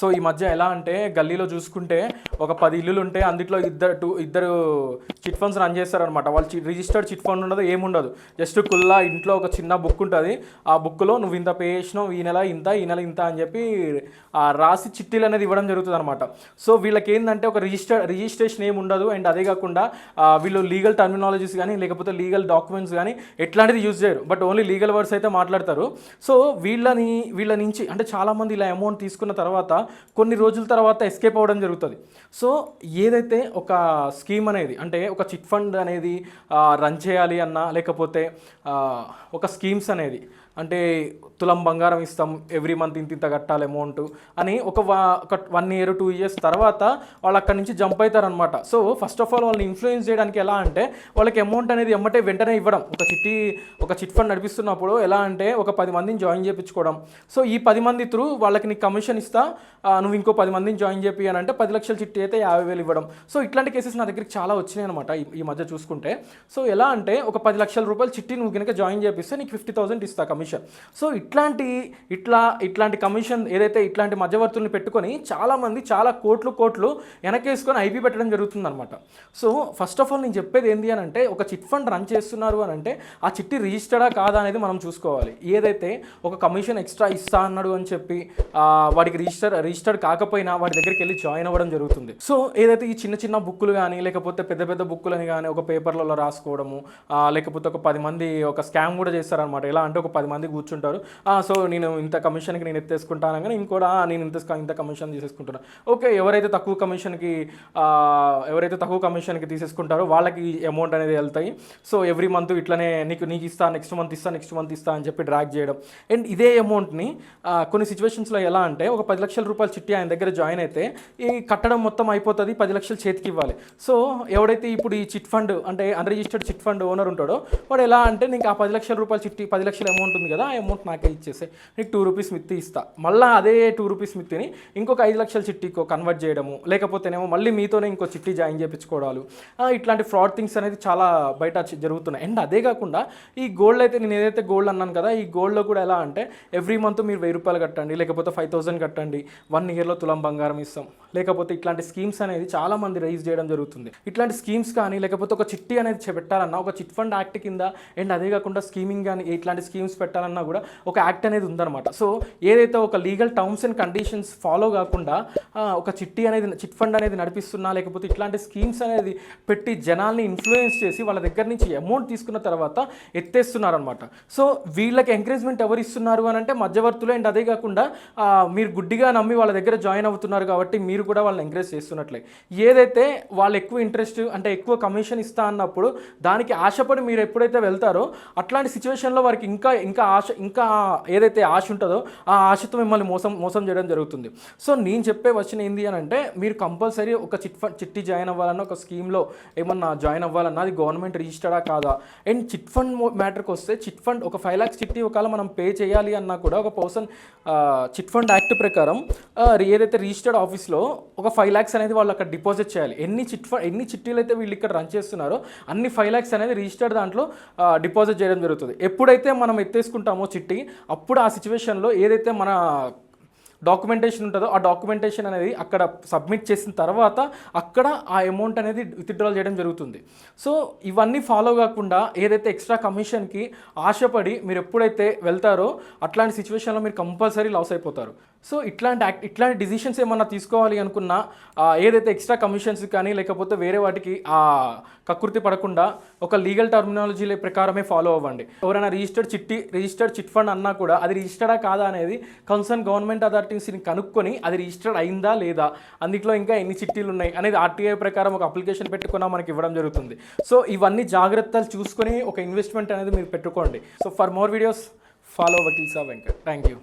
So ఈ మధ్య ఎలా అంటే గల్లీలో చూసుకుంటే ఒక పది ఇల్లులు ఉంటే అందులో ఇద్దరు టూ ఇద్దరు చిట్ ఫండ్స్ రన్ చేస్తారనమాట వాళ్ళు రిజిస్టర్డ్ చిట్ ఫండ్ ఉండదు ఏముండదు. జస్ట్ కుల్లా ఇంట్లో ఒక చిన్న బుక్ ఉంటుంది. ఆ బుక్లో నువ్వు ఇంత పే చేసినావు ఈ నెల ఇంత ఈ నెల ఇంత అని చెప్పి ఆ రాసి చిట్టీలు అనేది ఇవ్వడం జరుగుతుంది అనమాట సో వీళ్ళకి ఏంటంటే ఒక రిజిస్టర్ రిజిస్ట్రేషన్ ఏమి ఉండదు అండ్ అదే కాకుండా వీళ్ళు లీగల్ టర్మినాలజీస్ కానీ లేకపోతే లీగల్ డాక్యుమెంట్స్ కానీ ఎట్లాంటిది యూజ్ చేయరు. బట్ ఓన్లీ లీగల్ వర్డ్స్ అయితే మాట్లాడతారు. సో వీళ్ళని వీళ్ళ నుంచి అంటే చాలామంది ఇలా అమౌంట్ తీసుకున్న తర్వాత కొన్ని రోజుల తర్వాత ఎస్కేప్ అవ్వడం జరుగుతుంది. సో ఏదైతే ఒక స్కీమ్ అనేది అంటే ఒక చిట్ ఫండ్ అనేది రన్ చేయాలి అన్నా లేకపోతే ఒక స్కీమ్స్ అనేది అంటే తులం బంగారం ఇస్తాం ఎవ్రీ మంత్ ఇంత ఇంత కట్టాలి అమౌంట్ అని ఒక వా- ఒక వన్ ఇయర్ టూ ఇయర్స్ తర్వాత వాళ్ళు అక్కడి నుంచి జంప్ అవుతారనమాట సో ఫస్ట్ ఆఫ్ ఆల్ వాళ్ళని ఇన్ఫ్లుయెన్స్ చేయడానికి ఎలా అంటే వాళ్ళకి అమౌంట్ అనేది ఎమ్మటే వెంటనే ఇవ్వడం. ఒక చిట్టి ఒక చిట్ ఫండ్ నడిపిస్తున్నప్పుడు ఎలా అంటే ఒక పది మందిని జాయిన్ చేయించుకోవడం సో ఈ పది మంది త్రూ వాళ్ళకి నీకు కమిషన్ ఇస్తా నువ్వు ఇంకో పది మందిని జాయిన్ చేపి అని అంటే పది లక్షల చిట్టి అయితే యాభై వేలు ఇవ్వడం. సో ఇట్లాంటి కేసెస్ నా దగ్గరికి చాలా వచ్చినాయి అనమాట ఈ- ఈ మధ్య చూసుకుంటే. సో ఎలా అంటే ఒక పది లక్షల రూపాయలు చిట్టి నువ్వు కనుక జాయిన్ చేపిస్తే నీకు ఫిఫ్టీ థౌసండ్ ఇస్తా కమిషన్. సో ఇట్లాంటి ఇట్లా ఇట్లాంటి కమిషన్ ఏదైతే ఇట్లాంటి మధ్యవర్తుల్ని పెట్టుకొని చాలామంది చాలా కోట్లు కోట్లు వెనకేసుకొని ఐపీ పెట్టడం జరుగుతుందనమాట సో ఫస్ట్ ఆఫ్ ఆల్ నేను చెప్పేది ఏంటి అని అంటే ఒక చిట్ ఫండ్ రన్ చేస్తున్నారు అని అంటే ఆ చిట్టి రిజిస్టర్డా కాదా అనేది మనం చూసుకోవాలి. ఏదైతే ఒక కమిషన్ ఎక్స్ట్రా ఇస్తా అన్నాడు అని చెప్పి వాడికి రిజిస్టర్ రిజిస్టర్డ్ కాకపోయినా వాడి దగ్గరికి వెళ్ళి జాయిన్ అవ్వడం జరుగుతుంది. సో ఏదైతే ఈ చిన్న చిన్న బుక్కులు కానీ లేకపోతే పెద్ద పెద్ద బుక్కులని కానీ ఒక పేపర్లలో రాసుకోవడము లేకపోతే ఒక పది మంది ఒక స్కామ్ కూడా చేస్తారనమాట ఎలా అంటే ఒక పది మంది కూర్చుంటారు. "ఆ, సో నేను ఇంత కమిషన్కి నేను ఎత్తేసుకుంటాను కానీ ఇంకోటి నేను ఇంత ఇంత కమిషన్ తీసేసుకుంటాను ఓకే ఎవరైతే తక్కువ కమిషన్కి ఎవరైతే తక్కువ కమిషన్కి తీసేసుకుంటారో వాళ్ళకి అమౌంట్ అనేది వెళ్తాయి. సో ఎవ్రీ మంత్ ఇట్లనే నీకు నీకు ఇస్తా నెక్స్ట్ మంత్ ఇస్తా నెక్స్ట్ మంత్ ఇస్తా అని చెప్పి డ్రాక్ చేయడం. అండ్ ఇదే అమౌంట్ని కొన్ని సిచ్యువేషన్స్లో ఎలా అంటే ఒక పది లక్షల రూపాయల చిట్టి ఆయన దగ్గర జాయిన్ అయితే ఈ కట్టడం మొత్తం అయిపోతుంది పది లక్షలు చేతికి ఇవ్వాలి. సో ఎవడైతే ఇప్పుడు ఈ చిట్ ఫండ్ అంటే అన్రిజిస్టర్డ్ చిట్ ఫండ్ ఓనర్ ఉంటాడో వాడు ఎలా అంటే నీకు ఆ పది లక్షల రూపాయల చిట్టి పది లక్షల అమౌంట్ ఉంటుంది కదా ఆ అమౌంట్ నాకే ఇచ్చేసే. నీకు టూ రూపీస్ మిత్తి ఇస్తా. మళ్ళీ అదే టూ రూపీస్ మిత్తిని ఇంకొక ఐదు లక్షల చిట్టికి కన్వర్ట్ చేయడము లేకపోతేనేమో మళ్ళీ మీతోనే ఇంకో చిట్టి జాయిన్ చేయించుకోవడాలు ఇట్లాంటి ఫ్రాడ్ థింగ్స్ అనేది చాలా బయట జరుగుతున్నాయి. అండ్ అదే కాకుండా ఈ గోల్డ్ అయితే నేను ఏదైతే గోల్డ్ అన్నాను కదా ఈ గోల్డ్లో కూడా ఎలా అంటే ఎవ్రీ మంత్ మీరు వెయ్యి రూపాయలు కట్టండి లేకపోతే ఫైవ్ థౌసండ్ కట్టండి వన్ ఇయర్లో తులం బంగారం ఇస్తాం. లేకపోతే ఇట్లాంటి స్కీమ్స్ అనేది చాలా మంది రైజ్ చేయడం జరుగుతుంది. ఇట్లాంటి స్కీమ్స్ కానీ లేకపోతే ఒక చిట్టి అనేది పెట్టాలన్నా ఒక చిట్ ఫండ్ యాక్ట్ కింద అండ్ అదే కాకుండా స్కీమింగ్ కానీ ఇట్లాంటి స్కీమ్స్ పెట్టాలన్నా కూడా ఒక యాక్ట్ అనేది ఉందన్నమాట. సో ఏదైతే ఒక legal terms and conditions follow కాకుండా ఒక చిట్టి అనేది చిట్ ఫండ్ అనేది నడిపిస్తున్నా లేకపోతే ఇట్లాంటి స్కీమ్స్ అనేది పెట్టి జనాల్ని ఇన్ఫ్లుయెన్స్ చేసి వాళ్ళ దగ్గర నుంచి అమౌంట్ తీసుకున్న తర్వాత ఎత్తేస్తున్నారనమాట సో వీళ్ళకి ఎంకరేజ్మెంట్ ఎవరు ఇస్తున్నారు అని అంటే మధ్యవర్తులు. అండ్ అదే కాకుండా మీరు గుడ్డిగా నమ్మి వాళ్ళ దగ్గర జాయిన్ అవుతున్నారు కాబట్టి మీరు కూడా వాళ్ళని ఎంకరేజ్ చేస్తున్నట్లే. ఏదైతే వాళ్ళు ఎక్కువ ఇంట్రెస్ట్ అంటే ఎక్కువ కమిషన్ ఇస్తా అన్నప్పుడు దానికి ఆశపడి మీరు ఎప్పుడైతే వెళ్తారో అట్లాంటి సిచ్యువేషన్లో వారికి ఇంకా ఇంకా ఇంకా ఆశ ఇంకా ఏదైతే ఆశ ఉంటుందో ఆ ఆశతో మిమ్మల్ని మోసం మోసం చేయడం జరుగుతుంది. సో నేను చెప్పే వచ్చిన ఏంది అని అంటే మీరు కంపల్సరీ ఒక చిట్ ఫండ్ చిట్టి జాయిన్ అవ్వాలన్నా ఒక స్కీమ్లో ఏమన్నా జాయిన్ అవ్వాలన్నా అది గవర్నమెంట్ రిజిస్టర్డా కాదా? అండ్ చిట్ ఫండ్ మ్యాటర్కి వస్తే చిట్ ఫండ్ ఒక ఫైవ్ ల్యాక్స్ చిట్టి ఒకవేళ మనం పే చేయాలి అన్నా కూడా ఒక పర్సన్ చిట్ ఫండ్ యాక్ట్ ప్రకారం ఏదైతే రిజిస్టర్డ్ ఆఫీస్లో ఒక ఫైవ్ ల్యాక్స్ అనేది వాళ్ళు అక్కడ డిపాజిట్ చేయాలి. ఎన్ని చిట్ ఫండ్ ఎన్ని చిట్టీలు అయితే వీళ్ళు ఇక్కడ రన్ చేస్తున్నారో అన్ని ఫైవ్ ల్యాక్స్ అనేది రిజిస్టర్డ్ దాంట్లో డిపాజిట్ చేయడం జరుగుతుంది. ఎప్పుడైతే మనం తీసుకుంటామో చిట్టి అప్పుడు ఆ సిచ్యువేషన్లో ఏదైతే మన డాక్యుమెంటేషన్ ఉంటుందో ఆ డాక్యుమెంటేషన్ అనేది అక్కడ సబ్మిట్ చేసిన తర్వాత అక్కడ ఆ అమౌంట్ అనేది విత్డ్రాల్ చేయడం జరుగుతుంది. సో ఇవన్నీ ఫాలో కాకుండా ఏదైతే ఎక్స్ట్రా కమిషన్కి ఆశపడి మీరు ఎప్పుడైతే వెళ్తారో అట్లాంటి సిచ్యువేషన్లో మీరు కంపల్సరీ లాస్ అయిపోతారు. సో ఇట్లాంటి యాక్ట్ ఇట్లాంటి డిసిషన్స్ ఏమన్నా తీసుకోవాలి అనుకున్నా ఏదైతే ఎక్స్ట్రా కమిషన్స్ కానీ లేకపోతే వేరే వాటికి ఆ కకృతి పడకుండా ఒక లీగల్ టర్మినాలజీ ప్రకారమే ఫాలో అవ్వండి. ఎవరైనా రిజిస్టర్డ్ చిట్టి రిజిస్టర్డ్ చిట్ ఫండ్ అన్నా కూడా అది రిజిస్టర్డా కాదా అనేది కన్సర్న్ గవర్నమెంట్ అథారిటీస్ని కనుక్కొని అది రిజిస్టర్డ్ అయిందా లేదా అందులో ఇంకా ఎన్ని చిట్టీలు ఉన్నాయి అనేది ఆర్టీఐ ప్రకారం ఒక అప్లికేషన్ పెట్టుకున్నా మనకి ఇవ్వడం జరుగుతుంది. సో ఇవన్నీ జాగ్రత్తలు చూసుకొని ఒక ఇన్వెస్ట్మెంట్ అనేది మీరు పెట్టుకోండి. So for more videos follow Vakil Saab Venkat thank you